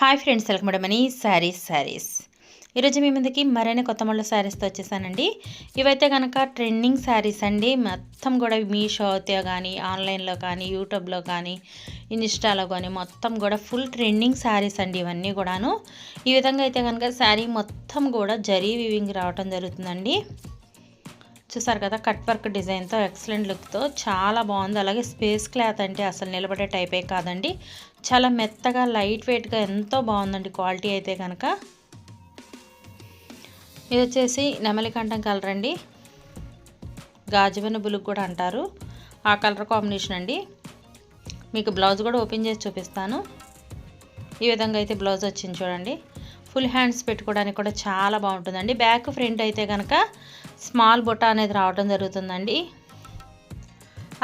Hi friends welcome madam money saris saris. ఈరోజు మీ ముందుకి మరైన కొత్త మళ్ళీ శారీస్తో వచ్చేసానండి. ఇవైతే కనుక ట్రెండింగ్ శారీస్ అండి. మొత్తం కూడా మీషో అయితే కానీ ఆన్లైన్లో కానీ యూట్యూబ్లో కానీ ఇన్స్టాలో కానీ మొత్తం కూడా ఫుల్ ట్రెండింగ్ శారీస్ అండి ఇవన్నీ కూడాను. ఈ విధంగా అయితే కనుక శారీ మొత్తం కూడా జరీ వివింగ్ రావటం జరుగుతుందండి. చూసారు కదా కట్ వర్క్ డిజైన్తో ఎక్సలెంట్ లుక్తో చాలా బాగుంది. అలాగే స్పేస్ క్లాత్ అంటే అసలు నిలబడే టైపే కాదండి. చాలా మెత్తగా లైట్ వెయిట్గా ఎంతో బాగుందండి క్వాలిటీ అయితే కనుక ఇది వచ్చేసి నెమలికంఠం కలర్ అండి. గాజువెన బులుగు కూడా అంటారు. ఆ కలర్ కాంబినేషన్ అండి. మీకు బ్లౌజ్ కూడా ఓపెన్ చేసి చూపిస్తాను. ఈ విధంగా అయితే బ్లౌజ్ వచ్చింది చూడండి. ఫుల్ హ్యాండ్స్ పెట్టుకోవడానికి కూడా చాలా బాగుంటుందండి. బ్యాక్ ఫ్రంట్ అయితే కనుక స్మాల్ బుట్ట అనేది రావడం జరుగుతుందండి.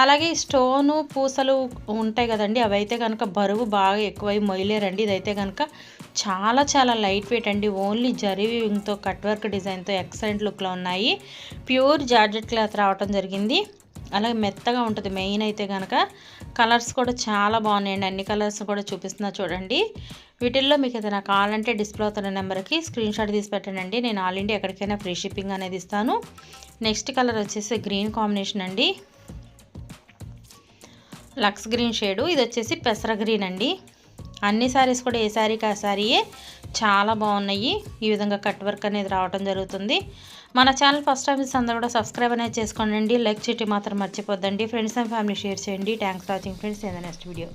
అలాగే స్టోను పూసలు ఉంటాయి కదండి అవైతే కనుక బరువు బాగా ఎక్కువై మొయ్యలేరండి. ఇదైతే కనుక చాలా చాలా లైట్ వెయిట్ అండి. ఓన్లీ జరీవింగ్తో కట్ వర్క్ డిజైన్తో ఎక్సలెంట్ లుక్లో ఉన్నాయి. ప్యూర్ జార్జెట్ క్లాత్ రావడం జరిగింది. అలాగే మెత్తగా ఉంటుంది మెయిన్ అయితే కనుక కలర్స్ కూడా చాలా బాగున్నాయండి. అన్ని కలర్స్ కూడా చూపిస్తున్నా చూడండి. వీటిల్లో మీకు ఏదైనా కావాలంటే డిస్ప్లే అవుతున్న నెంబర్కి స్క్రీన్ షాట్ తీసి పెట్టండి నేను ఆల్ ఇండియా ఎక్కడికైనా ఫ్రీ షిప్పింగ్ అనేది ఇస్తాను. నెక్స్ట్ కలర్ వచ్చేసి గ్రీన్ కాంబినేషన్ అండి. లక్స్ గ్రీన్ షేడు. ఇది వచ్చేసి పెసర గ్రీన్ అండి. అన్ని శారీస్ కూడా ఏ శారీకి ఆ శారీయే చాలా బాగున్నాయి. ఈ విధంగా కట్ వర్క్ అనేది రావడం జరుగుతుంది. మన ఛానల్ ఫస్ట్ టైం అందరూ కూడా సబ్స్క్రైబ్ అనేది చేసుకోండి లైక్ చేయటం మాత్రం మర్చిపోద్దండి. ఫ్రెండ్స్ అండ్ ఫ్యామిలీ షేర్ చేయండి. థ్యాంక్స్ వాచింగ్ ఫ్రెండ్స్ ఏదైనా నెక్స్ట్ వీడియో